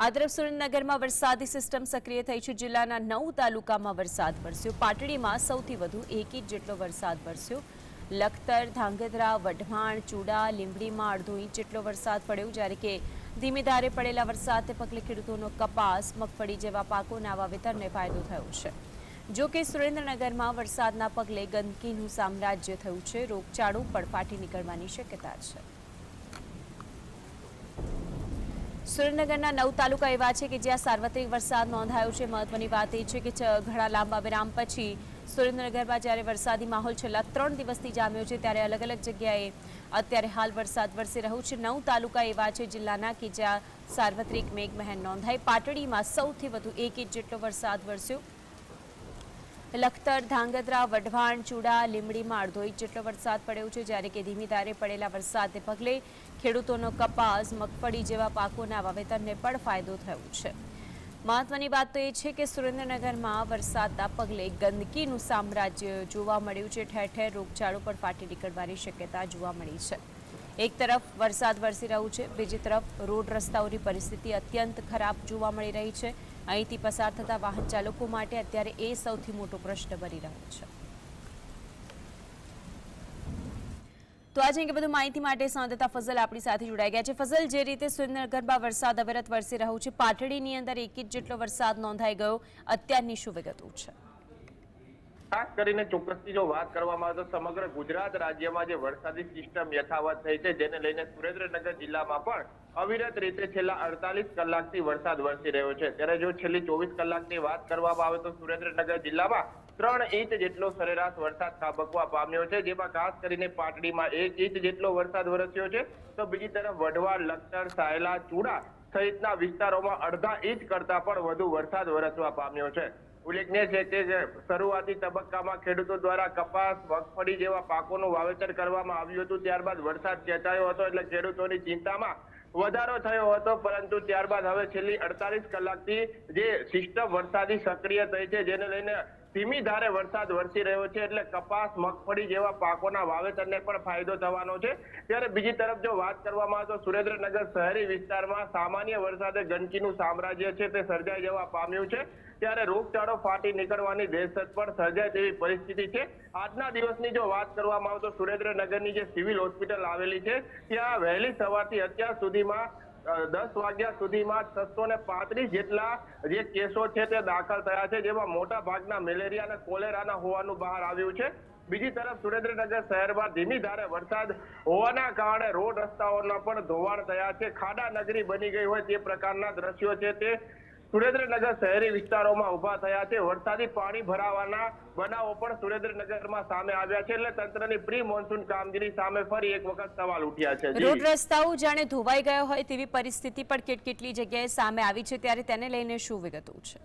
આ સુરેન્દ્રનગરમાં વરસાદી સિસ્ટમ સક્રિય થઈ છે. જિલ્લાના નવ તાલુકામાં વરસાદ વરસ્યો. પાટડીમાં સૌથી વધુ એક ઇંચ જેટલો વરસાદ વરસ્યો. લખતર, ધાંગધ્રા, વઢવાણ, ચૂડા, લીંબડીમાં અડધો ઇંચ જેટલો વરસાદ પડ્યો, જ્યારે કે ધીમી ધારે પડેલા વરસાદને પગલે ખેડૂતોનો કપાસ, મગફળી જેવા પાકોના વાવેતરને ફાયદો થયો છે. જો કે સુરેન્દ્રનગરમાં વરસાદના પગલે ગંદકીનું સામ્રાજ્ય થયું છે. રોગચાળો પણ ફાટી નીકળવાની શક્યતા છે. સુરેન્દ્રનગરના નવ તાલુકા એવા છે કે જ્યાં સાર્વત્રિક વરસાદ નોંધાયો છે. મહત્વની વાત એ છે કે ઘણા લાંબા વિરામ પછી સુરેન્દ્રનગરમાં જ્યારે વરસાદી માહોલ છેલ્લા ત્રણ દિવસથી જામ્યો છે, ત્યારે અલગ અલગ જગ્યાએ અત્યારે હાલ વરસાદ વરસી રહ્યો છે. નવ તાલુકા એવા છે જિલ્લાના કે જ્યાં સાર્વત્રિક મેઘમહેર નોંધાઈ. પાટડીમાં સૌથી વધુ એક ઇંચ જેટલો વરસાદ વરસ્યો. લખતર, ધાંગધ્રા, વઢવાણ, ચૂડા લીમડીમાં અડધો ઇંચ જેટલો વરસાદ પડ્યો છે, જ્યારે કે ધીમી ધારે પડેલા વરસાદને પગલે ખેડૂતોનો કપાસ, મગફળી જેવા પાકોના વાવેતરને પણ ફાયદો થયો છે. મહત્વની વાત તો એ છે કે સુરેન્દ્રનગરમાં વરસાદના પગલે ગંદકીનું સામ્રાજ્ય જોવા મળ્યું છે. ઠેર ઠેર રોગચાળો પણ ફાટી નીકળવાની શક્યતા જોવા મળી છે. એક તરફ વરસાદ વરસી રહ્યું છે, બીજી તરફ રોડ રસ્તાઓની પરિસ્થિતિ અત્યંત ખરાબ જોવા મળી રહી છે. અહીંથી પસાર થતા વાહન ચાલકો માટે અત્યારે એ સૌથી મોટો પ્રશ્ન બની રહ્યો છે. તો આજે કે વધુ માહિતી માટે સાંધતા ફઝલ આપણી સાથે જોડાઈ ગયા છે. ફઝલ, જે રીતે સુરેન્દ્રનગરમાં વરસાદ અવિરત વરસી રહ્યો છે, પાટડીની અંદર એક ઇંચ જેટલો વરસાદ નોંધાઈ ગયો, અત્યારની શું વિગતો છે? ખાસ કરીને ચોક્કસથી જો વાત કરવામાં આવે તો સમગ્ર ગુજરાત રાજ્યમાં જે વરસાદી સિસ્ટમ યથાવત થઈ છે, જેને લઈને સુરેન્દ્રનગર જિલ્લામાં પણ અવિરત રીતે છેલ્લા અડતાલીસ કલાકથી વરસાદ વરસી રહ્યો છે. ત્યારે જો છેલ્લી ચોવીસ કલાકની વાત કરવામાં આવે તો સુરેન્દ્રનગર જિલ્લામાં ત્રણ ઇંચ જેટલો સરેરાશ વરસાદ ખાબકવા પામ્યો છે, જેમાં ખાસ કરીને પાટડીમાં એક ઇંચ જેટલો વરસાદ વરસ્યો છે. તો બીજી તરફ વઢવાણ, લખતર, સાયલા, ચૂડા સહિતના વિસ્તારોમાં અડધા ઇંચ કરતા પણ વધુ વરસાદ વરસવા પામ્યો છે. ઉલ્લેખનીય છે કે શરૂઆતી તબક્કામાં ખેડૂતો દ્વારા કપાસ, મગફળી જેવા પાકોનું વાવેતર કરવામાં આવ્યું હતું. ત્યારબાદ વરસાદ ચેતાયો હતો એટલે ખેડૂતોની ચિંતામાં વધારો થયો હતો. પરંતુ ત્યારબાદ હવે છેલ્લી અડતાલીસ કલાકથી જે સિસ્ટમ વરસાદી સક્રિય થઈ છે, જેને લઈને ધીમી ધારે વરસાદ વરસી રહ્યો છે એટલે કપાસ, મગફળી જેવા પાકોના વાવેતરને પણ ફાયદો થવાનો છે. ત્યારે બીજી તરફ જો વાત કરવામાં આવે તો સુરેન્દ્રનગર શહેરી વિસ્તારમાં સામાન્ય વરસાદે ગંદકીનું સામ્રાજ્ય છે તે સર્જાઈ જવા પામ્યું છે. ત્યારે રોગચાળો ફાટી નીકળવાની દહેશત પણ સર્જાય તેવી પરિસ્થિતિ છે. આજના દિવસની જો વાત કરવામાં આવે તો સુરેન્દ્રનગરની જે સિવિલ હોસ્પિટલ આવેલી છે, ત્યાં વહેલી સવારથી અત્યાર સુધીમાં દસ વાગ્યા સુધીમાં છસો ને પાંત્રીસ જેટલા જે કેસો છે તે દાખલ થયા છે, જેમાં મોટા ભાગના મેલેરિયા અને કોલેરાના હોવાનું બહાર આવ્યું છે. બીજી તરફ સુરેન્દ્રનગર શહેરમાં ધીમી ધારે વરસાદ હોવાના કારણે રોડ રસ્તાઓના પણ ધોવાણ થયા છે. ખાડા નગરી બની ગઈ હોય તે પ્રકારના દ્રશ્યો છે તે સુરેન્દ્રનગર શહેરી વિસ્તારોમાં ઊભા થયા છે. વરસાદી પાણી ભરાવાના બનાવો પણ સુરેન્દ્રનગરમાં સામે આવ્યા છે એટલે તંત્રની પ્રી મોન્સૂન કામગીરી સામે ફરી એક વખત સવાલ ઉઠ્યા છે. રોડ રસ્તાઓ જાણે ધોવાઈ ગયો હોય તેવી પરિસ્થિતિ પણ કેટ કેટલી જગ્યાએ સામે આવી છે. ત્યારે તેને લઈને શું વિગતો છે?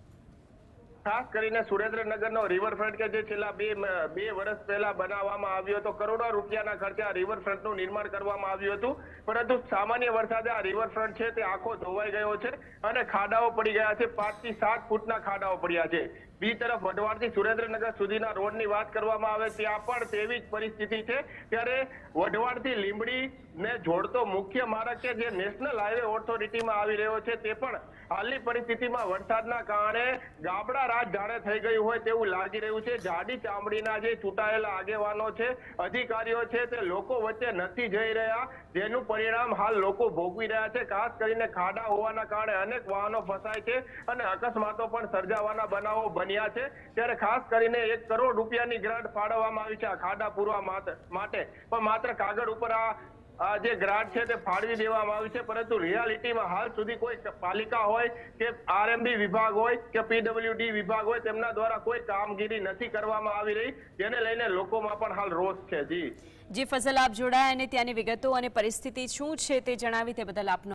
ખાસ કરીને સુરેન્દ્રનગરનો રિવરફ્રન્ટ કે જે છેલ્લા બે બે વર્ષ પહેલા બનાવવામાં આવ્યો હતો, કરોડો રૂપિયાના ખર્ચે આ રિવરફ્રન્ટનું નિર્માણ કરવામાં આવ્યું હતું. પરંતુ સામાન્ય વરસાદે આ રિવરફ્રન્ટ છે તે આખો ધોવાઈ ગયો છે અને ખાડાઓ પડી ગયા છે, પાંચથી સાત ફૂટના ખાડાઓ પડ્યા છે. બી તરફ વઢવાડથી સુરેન્દ્રનગર સુધીના રોડની વાત કરવામાં આવે, ત્યાં પણ તેવી જ પરિસ્થિતિ છે. ત્યારે વઢવાડથી લીંબડી ને જોડતો મુખ્ય માર્ગ કે જે નેશનલ હાઈવે ઓથોરિટીમાં આવી રહ્યો છે, તે પણ હાલની પરિસ્થિતિમાં વરસાદના કારણે ગાબડા રાજ જાણે થઈ ગયું હોય તેવું લાગી રહ્યું છે. જાડી ચામડીના જે ચૂંટાયેલા આગેવાનો છે, અધિકારીઓ છે તે લોકો વચ્ચે નથી જઈ રહ્યા. જેનું પરિણામ હાલ લોકો ભોગવી રહ્યા છે. ખાસ કરીને ખાડા હોવાના કારણે અનેક વાહનો ફસાય છે અને અકસ્માતો પણ સર્જાવાના બનાવો બન્યા છે. ત્યારે ખાસ કરીને એક કરોડ રૂપિયાની ગ્રાન્ટ ફાળવવામાં આવી છે આ ખાડા પૂરવા માટે. પણ માત્ર કાગળ ઉપર આ આ જે ગ્રાન્ટ છે તે ફાળવી દેવામાં આવી છે, પરંતુ રિયાલિટીમાં હાલ સુધી કોઈ પાલિકા હોય કે આરએમબી વિભાગ હોય કે પીડબ્લ્યુડી વિભાગ હોય, તેમના દ્વારા કોઈ કામગીરી નથી કરવામાં આવી રહી, જેને લઈને લોકોમાં પણ હાલ રોષ છે. જી. જી ફસલ આપ જોડાયા અને ત્યાંની વિગતો અને પરિસ્થિતિ શું છે તે જણાવી તે બદલ આપનો